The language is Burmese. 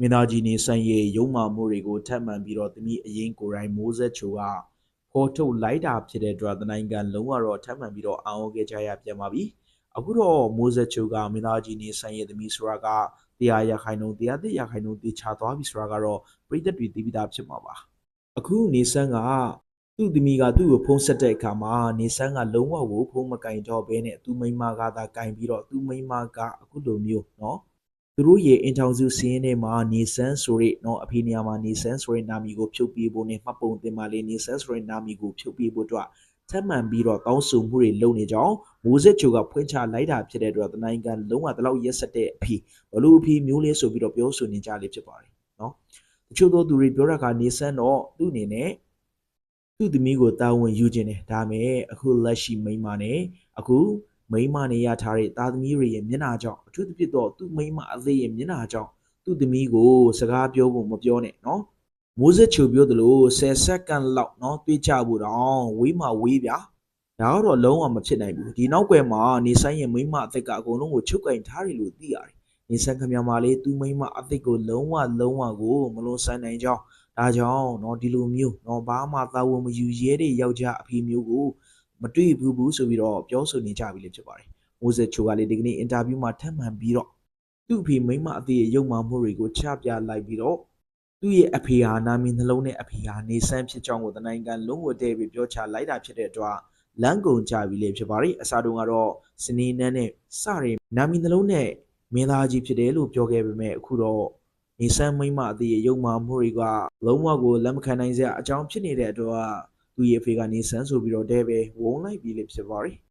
မင်းသားကြီးနေဆန်းရဲ့ရုံမာမှုတွေကိုထပ်မံပြီးတော့သမီးအရင်ကိုယ်တိုင်မိုးဆက်ချိုကပေါ်ထုတ်လိုက်တာဖြစ်တဲ့အတွက်တနိုင်ငံလုံးကတော့ထပ်မံပြီးတော့အောင်းခဲ့ကြရပြန်ပါပြီအခုတော့မိုးဆက်ချိုကမင်းသားကြီးနေဆန်းရဲ့သမီးဆိုတာကတရားရခိုင်နှုန်းတရားသစ်ရခိုင်နှုန်းတေချာသွားပြီဆိုတာကတော့ပြည်သက်တွေသိပြီးသားဖြစ်မှာပါအခုနေဆန်းကသူ့သမီးကသူ့ကိုဖုံးဆက်တဲ့အခါမှာနေဆန်းကလုံးဝကိုဖုံးမကင်တော့ဘဲနဲ့သူ့မိန်းမကသာကင်ပြီးတော့သူ့မိန်းမကအခုလိုမျိုးเนาะ သူတို့ရဲ့အင်ထောင်စုစီးရင်ထဲမှာနေဆန်းဆိုတဲ့နော်အဖေနေရာမှာနေဆန်းဆိုတဲ့နာမည်ကိုဖြုတ်ပေးဖို့နဲ့မှတ်ပုံတင်ပါလေနေဆန်းဆိုတဲ့နာမည်ကိုဖြုတ်ပေးဖို့အတွက်ထပ်မံပြီးတော့ကောင်းစုမှုတွေလုပ်နေကြအောင်မိုးစစ်ချိုကဖွင့်ချလိုက်တာဖြစ်တဲ့အတွက်တနိုင်ငံလုံးဝတလောက်ရက်ဆက်တဲ့အဖေဘလို့အဖေမျိုးလေးဆိုပြီးတော့ပြောဆိုနေကြလေဖြစ်ပါတယ်နော်တချို့သောသူတွေပြောတာကနေဆန်းတော့သူ့အနေနဲ့သူ့သမီးကိုတာဝန်ယူခြင်းနဲ့ဒါပေမဲ့အခုလက်ရှိမိန်းမနဲ့အခု မိန်းမနေရထားတဲ့သားသမီးတွေရဲ့မျက်နှာကြောင့်အထူးသဖြင့်တော့သူ့မိန်းမအသေးရဲ့မျက်နှာကြောင့်သူ့သမီးကိုစကားပြောဖို့မပြောနဲ့နော်မိုးစက်ချူပြောသလို10စက္ကန့်လောက်နော်တွေးကြဖို့တော့ဝေးမှဝေးဗျာဒါကတော့လုံးဝမဖြစ်နိုင်ဘူးဒီနောက်ွယ်မှာနေဆိုင်ရဲ့မိန်းမအသက်ကအကုန်လုံးကိုချုပ်ကင်ထားတယ်လို့သိရတယ်နေဆိုင်ခမများမလေးသူ့မိန်းမအသက်ကိုလုံးဝလုံးဝကိုမလွန်ဆန်နိုင်ကြောင်းဒါကြောင့်နော်ဒီလိုမျိုးနော်ဘာမှသာဝန်မယူရဲတဲ့ယောက်ျားအဖေမျိုးကို မတွေ့ဘူးဘူးဆိုပြီးတော့ပြောဆိုနေကြပြီလေဖြစ်ပါတယ်။မိုးစက်ချိုကလည်းဒီကနေ့အင်တာဗျူးမှာထပ်မံပြီးတော့သူ့အဖေမိန်းမအသေးရဲ့ရုပ်မာမှုတွေကိုချပြလိုက်ပြီးတော့သူ့ရဲ့အဖေဟာနာမည်နှလုံးနဲ့အဖေဟာနေဆန်းဖြစ်ကြောင်းကိုတနိုင်ငံလုံးဝတည့်ပြီးပြောချလိုက်တာဖြစ်တဲ့အတွက်လမ်းကုန်ကြပြီလေဖြစ်ပါတယ်။အစားတုန်းကတော့စနေနန်းနဲ့စတဲ့နာမည်နှလုံးနဲ့မင်းသားကြီးဖြစ်တယ်လို့ပြောခဲ့ပေမဲ့အခုတော့နေဆန်းမိန်းမအသေးရဲ့ရုပ်မာမှုတွေကလုံးဝကိုလက်မခံနိုင်စရာအကြောင်းဖြစ်နေတဲ့အတွက် သူ့ရဲ့အဖေက နေဆန်းဆိုပြီးတော့တဲပဲဝုန်းလိုက်ပြီးလေဖြစ်ပါတယ်